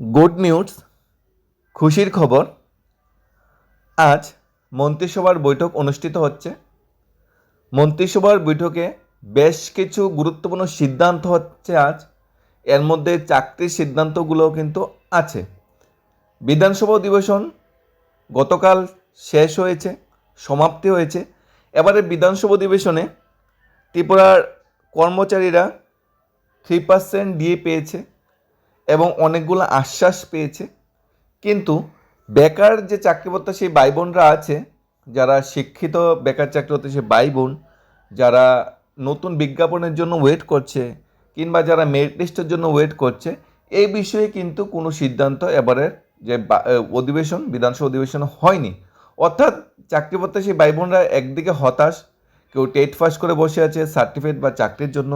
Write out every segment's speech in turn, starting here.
Good news, খুশির খবর। আজ মন্ত্রিসভার বৈঠক অনুষ্ঠিত হচ্ছে। মন্ত্রিসভার বৈঠকে বেশ কিছু গুরুত্বপূর্ণ সিদ্ধান্ত হচ্ছে আজ। এর মধ্যে চাকরির সিদ্ধান্তগুলো কিন্তু আছে। বিধানসভা অধিবেশন গতকাল শেষ হয়েছে, সমাপ্তি হয়েছে। এবারে বিধানসভা অধিবেশনে ত্রিপুরার কর্মচারীরা থ্রি পার্সেন্ট দিয়ে পেয়েছে। এবং অনেকগুলো আশ্বাস পেয়েছে। কিন্তু বেকার যে চাকরি প্রত্যাশী ভাই বোনরা আছে, যারা শিক্ষিত বেকার চাকরি প্রত্যাশী ভাই বোন যারা নতুন বিজ্ঞাপনের জন্য ওয়েট করছে কিংবা যারা মেরিট লিস্টের জন্য ওয়েট করছে, এই বিষয়ে কিন্তু কোনো সিদ্ধান্ত এবারের যে অধিবেশন, বিধানসভা অধিবেশন হয়নি। অর্থাৎ চাকরি প্রত্যাশী ভাই বোনরা একদিকে হতাশ, কেউ টেট পাস করে বসে আছে সার্টিফিকেট বা চাকরির জন্য,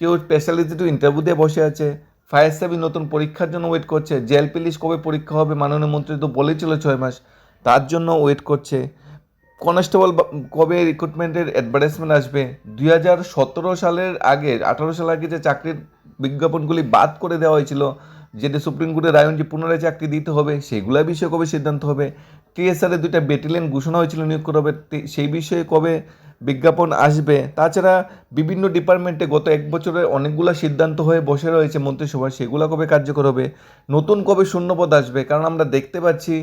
কেউ স্পেশালিটি টু ইন্টারভিউ দিয়ে বসে আছে ফায়ার সার্ভিস নতুন পরীক্ষার জন্য ওয়েট করছে। জেল পুলিশ কবে পরীক্ষা হবে মাননীয় মন্ত্রী তো বলেছিল ছয় মাস। তার জন্য ওয়েট করছে। কনস্টেবল কবে রিক্রুটমেন্টের অ্যাডভার্টাইজমেন্ট আসবে? দুই হাজার সতেরো সালের আগে আঠারো সালের আগে যে চাকরির বিজ্ঞাপনগুলি বাদ করে দেওয়া হয়েছিল যেটা সুপ্রিম কোর্টের রায় অনুযায়ী পুনরায় চাকরি দিতে হবে, সেগুলো বিষয়ে কবে সিদ্ধান্ত হবে? টিএসআর দুইটা ব্যাটালিয়ন ঘোষণা হয়েছিল নিয়োগ করা হবে সেই বিষয়ে কবে বিজ্ঞাপন আসবে? তাছাড়া বিভিন্ন ডিপার্টমেন্টে গত এক বছরে অনেকগুলো সিদ্ধান্ত হয়ে বসে রয়েছে মন্ত্রিসভায় সেগুলো কবে কার্যকর হবে? নতুন কবে শূন্যপদ আসবে? কারণ আমরা দেখতে পাচ্ছি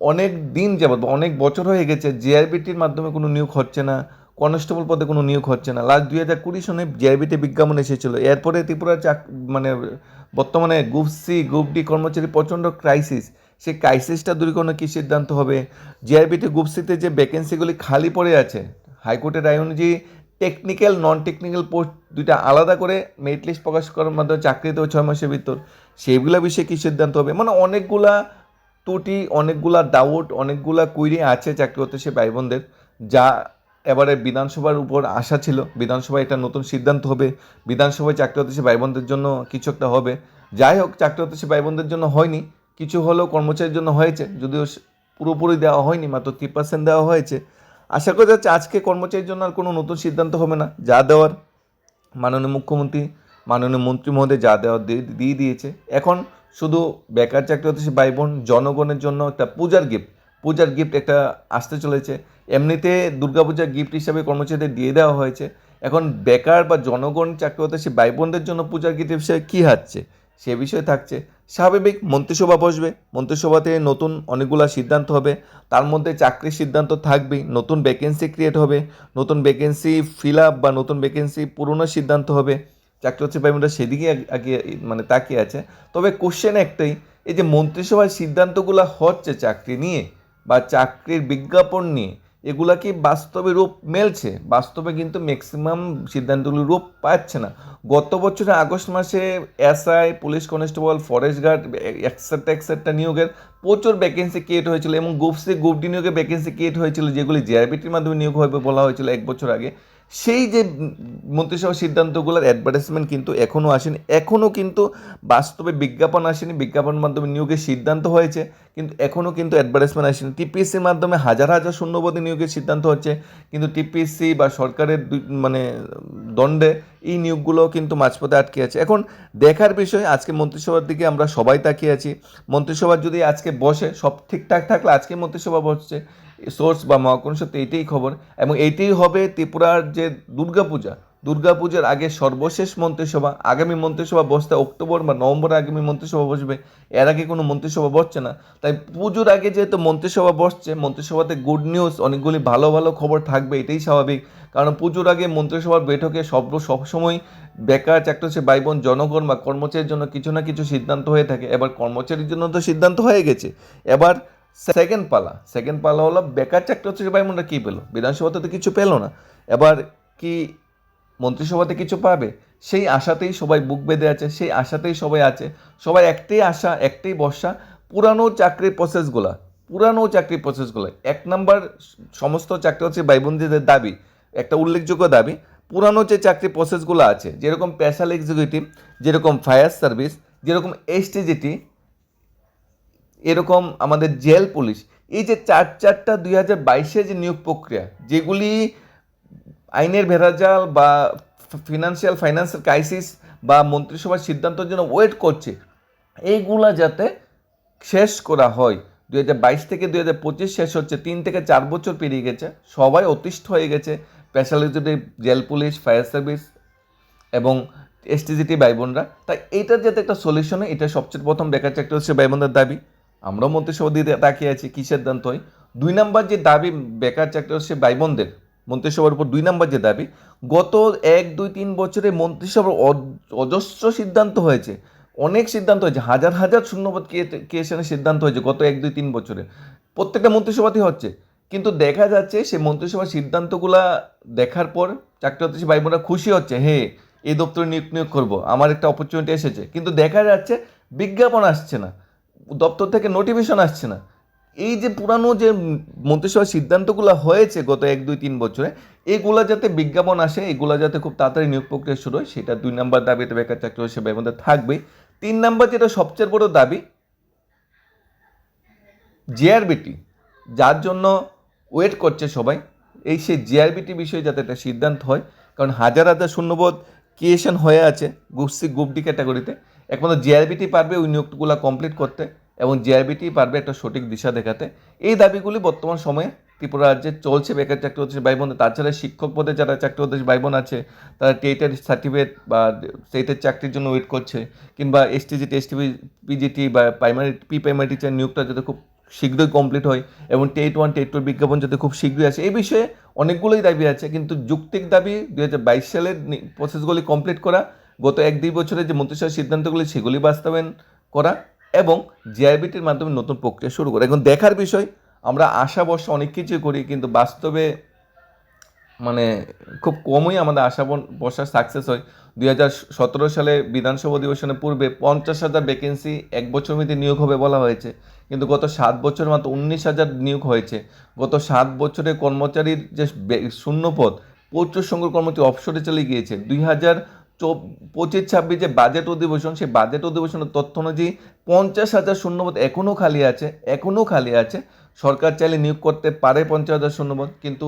অনেক দিন যাবত বা অনেক বছর হয়ে গেছে জিআরবিটির মাধ্যমে কোনো নিয়োগ হচ্ছে না, কনস্টেবল পদে কোনো নিয়োগ হচ্ছে না। লাস্ট দুই হাজার কুড়ি সনে জিআরবিতে বিজ্ঞাপন এসেছিল। এরপরে ত্রিপুরা চাক মানে বর্তমানে গ্রুপ সি গ্রুপ ডি কর্মচারী প্রচণ্ড ক্রাইসিস সেই ক্রাইসিসটা দূরীকরণে কী সিদ্ধান্ত হবে? জিআরবিতে গ্রুপ সিতে যে ভ্যাকেন্সিগুলি খালি পড়ে আছে, হাইকোর্টের রায় অনুযায়ী টেকনিক্যাল নন টেকনিক্যাল পোস্ট দুইটা আলাদা করে মেরিট লিস্ট প্রকাশ করার মাধ্যমে চাকরি দিতে ছয় মাসের ভিতর। সেইগুলো বিষয়ে কী সিদ্ধান্ত হবে? মানে অনেকগুলা ত্রুটি, অনেকগুলা ডাউট অনেকগুলা কুইরি আছে চাকরি করতে সে ভাই বোনদের, যা এবারে বিধানসভার উপর আশা ছিল, বিধানসভায় একটা নতুন সিদ্ধান্ত হবে, বিধানসভায় চাকরি হতে সে ভাই বোনদের জন্য কিছু একটা হবে। যাই হোক চাকরি হতে সে ভাই বোনদের জন্য হয়নি, কিছু হলেও কর্মচারীর জন্য হয়েছে, যদিও পুরোপুরি দেওয়া হয়নি, মাত্র থ্রি পার্সেন্ট দেওয়া হয়েছে। আশা করা যাচ্ছে আজকে কর্মচারীর জন্য আর কোনো নতুন সিদ্ধান্ত হবে না, যা দেওয়ার মাননীয় মুখ্যমন্ত্রী, মাননীয় মন্ত্রী মহোদয় যা দেওয়ার দিয়ে দিয়ে দিয়েছে। এখন শুধু বেকার চাকরি হতে সে ভাই বোন জনগণের জন্য একটা পূজার গিফট পূজার গিফট একটা আসতে চলেছে। এমনিতে দুর্গাপূজার গিফট হিসাবে কর্মচারীদের দিয়ে দেওয়া হয়েছে। এখন বেকার বা জনগণ চাকরি হতে সে ভাই বোনদের জন্য পূজার গিফট হিসেবে কী হচ্ছে সে বিষয়ে থাকছে। স্বাভাবিক মন্ত্রিসভা বসবে। মন্ত্রিসভাতে নতুন অনেকগুলো সিদ্ধান্ত হবে। তার মধ্যে চাকরির সিদ্ধান্ত থাকবেই। নতুন ভ্যাকেন্সি ক্রিয়েট হবে। নতুন ভ্যাকেন্সি ফিল আপ বা নতুন ভ্যাকেন্সি পূরণের সিদ্ধান্ত হবে। চাকরি হচ্ছে পাইমেন্টরা সেদিকে মানে তাকিয়ে আছে। তবে কোশ্চেন একটাই, এই যে মন্ত্রিসভার সিদ্ধান্তগুলো হচ্ছে চাকরি নিয়ে? বা চাকরির বিজ্ঞাপন নিয়ে এগুলা কি বাস্তবে রূপ মেলছে? বাস্তবে কিন্তু ম্যাক্সিমাম সিদ্ধান্তগুলো রূপ পাচ্ছে না। গত বছরের আগস্ট মাসে SI, police constable, forest guard etcetera etcetera নিয়োগের প্রচুর ভ্যাকেন্সি ক্রিয়েট হয়েছিল এবং গ্রুপ সি গ্রুপ ডি নিয়োগের ভ্যাকেন্সি ক্রিয়েট হয়েছিল যেগুলি জেআরবিটির মাধ্যমে নিয়োগ হবে বলা হয়েছিল এক বছর আগে। সেই যে মন্ত্রিসভার সিদ্ধান্তগুলোর অ্যাডভার্টাইজমেন্ট কিন্তু এখনও আসেনি। এখনও কিন্তু বাস্তবে বিজ্ঞাপন আসেনি। বিজ্ঞাপনের মাধ্যমে নিয়োগের সিদ্ধান্ত হয়েছে, কিন্তু এখনও কিন্তু অ্যাডভার্টাইজমেন্ট আসেনি। টিপিএসসির মাধ্যমে হাজার হাজার শূন্যপদে নিয়োগের সিদ্ধান্ত হচ্ছে, কিন্তু টিপিএসসি বা সরকারের মানে দণ্ডে এই নিয়োগগুলো কিন্তু মাঝপথে আটকে আছে। এখন দেখার বিষয়, আজকে মন্ত্রিসভার দিকে আমরা সবাই তাকিয়ে আছি। মন্ত্রিসভার যদি আজকে বসে, সব ঠিকঠাক থাকলে আজকে মন্ত্রিসভা বসছে। সোর্স বা মহাকরণ সত্যি এইটাই খবর। এবং এইটাই হবে ত্রিপুরার যে দুর্গাপূজা। দুর্গাপূজার আগে সর্বশেষ মন্ত্রিসভা, আগামী মন্ত্রিসভা বসতে অক্টোবর বা নভেম্বরে আগামী মন্ত্রিসভা বসবে। এর আগে কোনো মন্ত্রিসভা বসছে না। তাই পুজোর আগে যেহেতু মন্ত্রিসভা বসছে, মন্ত্রিসভাতে গুড নিউজ অনেকগুলি ভালো ভালো খবর থাকবে, এটাই স্বাভাবিক। কারণ পুজোর আগে মন্ত্রিসভার বৈঠকে সব সবসময় বেকার চাকরি ভাই, বোন, জনগণ বা কর্মচারীর জন্য কিছু না কিছু সিদ্ধান্ত হয়ে থাকে। এবার কর্মচারীর জন্য তো সিদ্ধান্ত হয়ে গেছে। এবার সেকেন্ড পালা। সেকেন্ড পালা হলো বেকার চাকরি হচ্ছে ভাই বোনরা কী পেল? বিধানসভাতে তো কিছু পেল না। এবার কি মন্ত্রিসভাতে কিছু পাবে? সেই আশাতেই সবাই বুক বেঁধে আছে, সেই আশাতেই সবাই আছে। সবাই একটাই আশা, একটাই বর্ষা পুরানো চাকরির প্রসেসগুলা পুরানো চাকরির প্রসেসগুলো এক নাম্বার সমস্ত চাকরি হচ্ছে ভাই দাবি, একটা উল্লেখযোগ্য দাবি, পুরানো যে চাকরি প্রসেসগুলো আছে, যেরকম স্পেশাল এক্সিকিউটিভ যেরকম ফায়ার সার্ভিস যেরকম এসটিজিটি এরকম আমাদের জেল পুলিশ, এই যে চার চারটা দুই হাজার বাইশে যে নিয়োগ প্রক্রিয়া, যেগুলি আইনের ভেরাজাল বা ফিনান্সিয়াল ফাইন্যান্সিয়াল ক্রাইসিস বা মন্ত্রিসভার সিদ্ধান্তের জন্য ওয়েট করছে, এইগুলা যাতে শেষ করা হয়। হাজার বাইশ থেকে হাজার পঁচিশ শেষ হচ্ছে, তিন থেকে চার বছর পেরিয়ে গেছে, সবাই অতিষ্ঠ হয়ে গেছে। Speciality jail police, fire service এবং এসটিজিটি ভাই বোনরা। তাই এইটার যাতে একটা সলিউশন হয়, এটা সবচেয়ে প্রথম বেকার চাকরি হচ্ছে ভাই বোনদের দাবি। আমরাও মন্ত্রিসভা দিয়ে তাকিয়ে আছি, কী সিদ্ধান্ত হয়? দুই নাম্বার যে দাবি বেকার চাকরি ভাই বোনদের মন্ত্রিসভার উপর দুই নাম্বার যে দাবি, গত এক, দুই, তিন বছরে মন্ত্রিসভার অজ- অজস্র সিদ্ধান্ত হয়েছে, অনেক সিদ্ধান্ত হয়েছে, হাজার হাজার শূন্যপদ ক্রিয়েশনের সিদ্ধান্ত হয়েছে গত এক, দুই, তিন বছরে, প্রত্যেকটা মন্ত্রিসভাতেই হচ্ছে, কিন্তু দেখা যাচ্ছে সে মন্ত্রিসভার সিদ্ধান্তগুলা দেখার পর চাকরি ভাই বোনরা খুশি হচ্ছে, হে, এই দপ্তরে নিয়োগ নিয়োগ করব, আমার একটা অপরচুনিটি এসেছে, কিন্তু দেখা যাচ্ছে বিজ্ঞাপন আসছে না দপ্তর থেকে নোটিফিকেশন আসছে না। এই যে পুরানো যে মন্ত্রিসভার সিদ্ধান্তগুলো হয়েছে গত এক, দুই, তিন বছরে, এগুলা যাতে বিজ্ঞাপন আসে, এগুলা যাতে খুব তাড়াতাড়ি নিয়োগ প্রক্রিয়া শুরু হয়, সেটা দুই নাম্বার দাবিতে বেকার চাকরি হিসেবে মধ্যে থাকবেই। তিন নম্বর যেটা সবচেয়ে বড় দাবি জিআরবিটি যার জন্য ওয়েট করছে সবাই, এই সেই জিআরবিটি বিষয়ে যাতে একটা সিদ্ধান্ত হয়, কারণ হাজার হাজার শূন্যবোধ ক্রিয়েশন হয়ে আছে গ্রুপ সি গ্রুপ ডি ক্যাটাগরিতে একমাত্র জিআরবিটি পারবে ওই নিয়োগগুলো কমপ্লিট করতে এবং জিআরবিটি পারবে একটা সঠিক দিশা দেখাতে। এই দাবিগুলি বর্তমান সময়ে ত্রিপুরা রাজ্যে চলছে। বেকার চাকরি হচ্ছে ভাই বোন তাছাড়া শিক্ষক পদে যারা চাকরি হচ্ছে ভাই বোন আছে, তারা টেটের সার্টিফিকেট বা টেটের চাকরির জন্য ওয়েট করছে। কিংবা এসটিজিটি এসটিভি পিজিটি বা প্রাইমারি প্রি প্রাইমারি টিচার নিয়োগটা যাতে খুব শীঘ্রই কমপ্লিট হয় এবং টেট ওয়ান টেট টুর বিজ্ঞাপন যাতে খুব শীঘ্রই আসে। এই বিষয়ে অনেকগুলোই দাবি আছে, কিন্তু যুক্তিক দাবি দু হাজার বাইশ সালের প্রসেসগুলি কমপ্লিট করা, গত এক দুই বছরে যে মন্ত্রিসভার সিদ্ধান্তগুলি, সেগুলি বাস্তবায়ন করা এবং জিআরবিটির মাধ্যমে নতুন প্রক্রিয়া শুরু করা। এখন দেখার বিষয়, আমরা আশা বর্ষা অনেক কিছুই করি, কিন্তু বাস্তবে মানে খুব কমই আমাদের আশা বর্ষা সাকসেস হয়। দুই হাজার সতেরো সালে বিধানসভা অধিবেশনের পূর্বে পঞ্চাশ হাজার ভ্যাকেন্সি এক বছর মধ্যে নিয়োগ হবে বলা হয়েছে। কিন্তু গত সাত বছর মাত্র উনিশ হাজার নিয়োগ হয়েছে। গত সাত বছরে কর্মচারীর যে শূন্যপদ প্রচুর সংখ্যক কর্মচারী অবসরে চলে গিয়েছে। দুই হাজার পঁচিশ ছাব্বিশ যে বাজেট অধিবেশন, সেই বাজেট অধিবেশনের তথ্য অনুযায়ী পঞ্চাশ হাজার শূন্যপদ এখনও খালি আছে এখনও খালি আছে। সরকার চাইলে নিয়োগ করতে পারে পঞ্চাশ হাজার শূন্যপদ, কিন্তু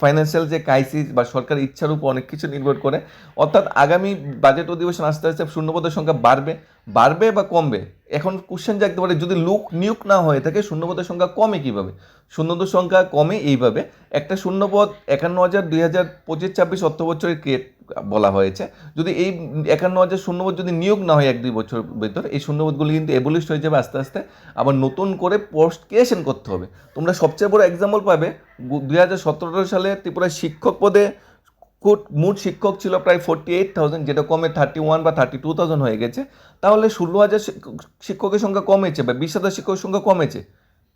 ফাইন্যান্সিয়াল যে ক্রাইসিস বা সরকার ইচ্ছার উপর অনেক কিছু নির্ভর করে, অর্থাৎ আগামী বাজেট অধিবেশন আস্তে আস্তে শূন্যপদের সংখ্যা বাড়বে। বাড়বে বা কমবে? এখন কোশ্চেন জাগতে পারে, যদি লোক নিয়োগ না হয়ে থাকে, শূন্যপদের সংখ্যা কমে কীভাবে? শূন্যপদের সংখ্যা কমে এইভাবে। একটা শূন্যপদ একান্ন হাজার দুই হাজার পঁচিশ ছাব্বিশ অর্থ বছরের ক্রিয়েট বলা হয়েছে। যদি এই একান্ন হাজার শূন্যপদ যদি নিয়োগ না হয় এক দুই বছর ভেতর, এই শূন্যপদগুলি কিন্তু এবলিস্ট হয়ে যাবে আস্তে আস্তে। আবার নতুন করে পোস্ট ক্রিয়েশন করতে হবে। তোমরা সবচেয়ে বড় এক্সাম্পল পাবে দুই হাজার সতেরো সালে ত্রিপুরায় শিক্ষক পদে কোট মোট শিক্ষক ছিল প্রায় ফোর্টি এইট থাউজেন্ড যেটা কমে থার্টি ওয়ান বা থার্টি টু থাউজেন্ড হয়ে গেছে। তাহলে ষোলো হাজার শিক্ষকের সংখ্যা কমেছে বা বিশ হাজার শিক্ষকের সংখ্যা কমেছে।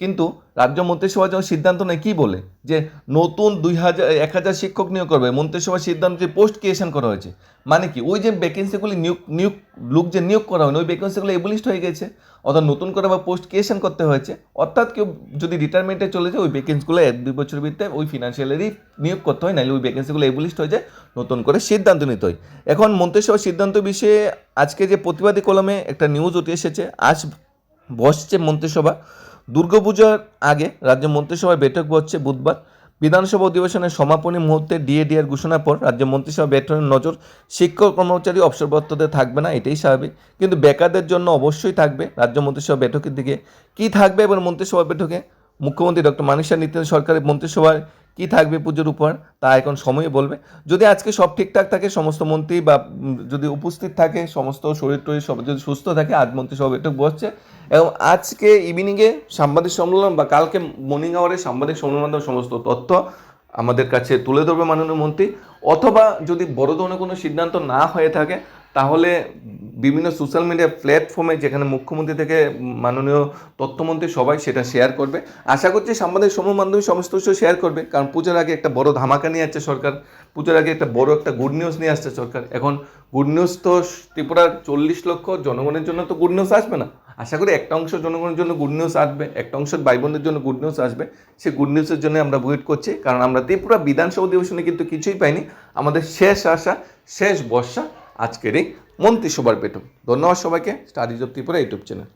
কিন্তু রাজ্য মন্ত্রিসভা যখন সিদ্ধান্ত নেয় কী বলে? যে নতুন দুই হাজার, এক হাজার শিক্ষক নিয়োগ করবে, মন্ত্রিসভার সিদ্ধান্ত যে পোস্ট ক্রিয়েশন করা হয়েছে মানে কি? ওই যে ভ্যাকেন্সিগুলি নিয়োগ নিয়োগ, লোক যে নিয়োগ করা হয়নি, ওই ভ্যাকেন্সিগুলো এবলিস্ট হয়ে গেছে। অর্থাৎ নতুন করে বা পোস্ট ক্রিয়েশন করতে হয়েছে। অর্থাৎ কেউ যদি রিটায়ারমেন্টে চলে যায়, ওই ভ্যাকেন্সিগুলো এক দুই বছরের ভিতরে ওই ফিনান্সিয়ালেরই নিয়োগ করতে হয়, নাহলে ওই ভ্যাকেন্সিগুলো এবলিস্ট হয়ে যায়, নতুন করে সিদ্ধান্ত নিতে হয়। এখন মন্ত্রিসভার সিদ্ধান্ত বিষয়ে আজকে যে প্রতিবাদী কলমে একটা নিউজ উঠে এসেছে, আজ বসছে মন্ত্রিসভা। দুর্গাপূজার আগে রাজ্য মন্ত্রিসভায় বৈঠক বসছে বুধবার। বিধানসভা অধিবেশনের সমাপনী মুহূর্তে ডিএডিআর ঘোষণার পর রাজ্য মন্ত্রিসভা বৈঠকের নজর শিক্ষক, কর্মচারী, অবসরপ্রাপ্তদের থাকবে না, এটাই স্বাভাবিক। কিন্তু বেকারদের জন্য অবশ্যই থাকবে রাজ্য মন্ত্রিসভা বৈঠকের দিকে। কি থাকবে এবার মন্ত্রিসভা বৈঠকে? মুখ্যমন্ত্রী ডক্টর মানিসা নীতিন সরকারের মন্ত্রিসভায় কী থাকবে পুজোর উপহার তা এখন সময় বলবে। যদি আজকে সব ঠিকঠাক থাকে, সমস্ত মন্ত্রী বা যদি উপস্থিত থাকে, সমস্ত শরীর টরীর সব, যদি সুস্থ থাকে, আজ মন্ত্রী সব বৈঠক বসছে। এবং আজকে ইভিনিংয়ে সাংবাদিক সম্মেলন বা কালকে মর্নিং আওয়ারে সাংবাদিক সম্মেলন সমস্ত তথ্য আমাদের কাছে তুলে ধরবে মাননীয় মন্ত্রী। অথবা যদি বড় ধরনের কোনো সিদ্ধান্ত না হয়ে থাকে তাহলে বিভিন্ন সোশ্যাল মিডিয়া প্ল্যাটফর্মে যেখানে মুখ্যমন্ত্রী থেকে মাননীয় তথ্যমন্ত্রী সবাই সেটা শেয়ার করবে। আশা করছি সাংবাদিক মাধ্যমে সমস্ত কিছু শেয়ার করবে। কারণ পূজার আগে একটা বড় ধামাকা নিয়ে আসছে সরকার। পূজার আগে একটা বড় একটা গুড নিউজ নিয়ে আসছে সরকার। এখন গুড নিউজ তো ত্রিপুরার চল্লিশ লক্ষ জনগণের জন্য তো গুড নিউজ আসবে না। আশা করি একটা অংশ জনগণের জন্য গুড নিউজ আসবে, একটা অংশ ভাই বোনদের জন্য গুড নিউজ আসবে। সেই গুড নিউজের জন্য আমরা ওয়েট করছি। কারণ আমরা ত্রিপুরা বিধানসভা অধিবেশনে কিন্তু কিছুই পাইনি। আমাদের শেষ আশা, শেষ বর্ষা আজকের এই মন্ত্রিসভার পেটুক ধন্যবাদ সবাইকে। Study job Tripura YouTube channel.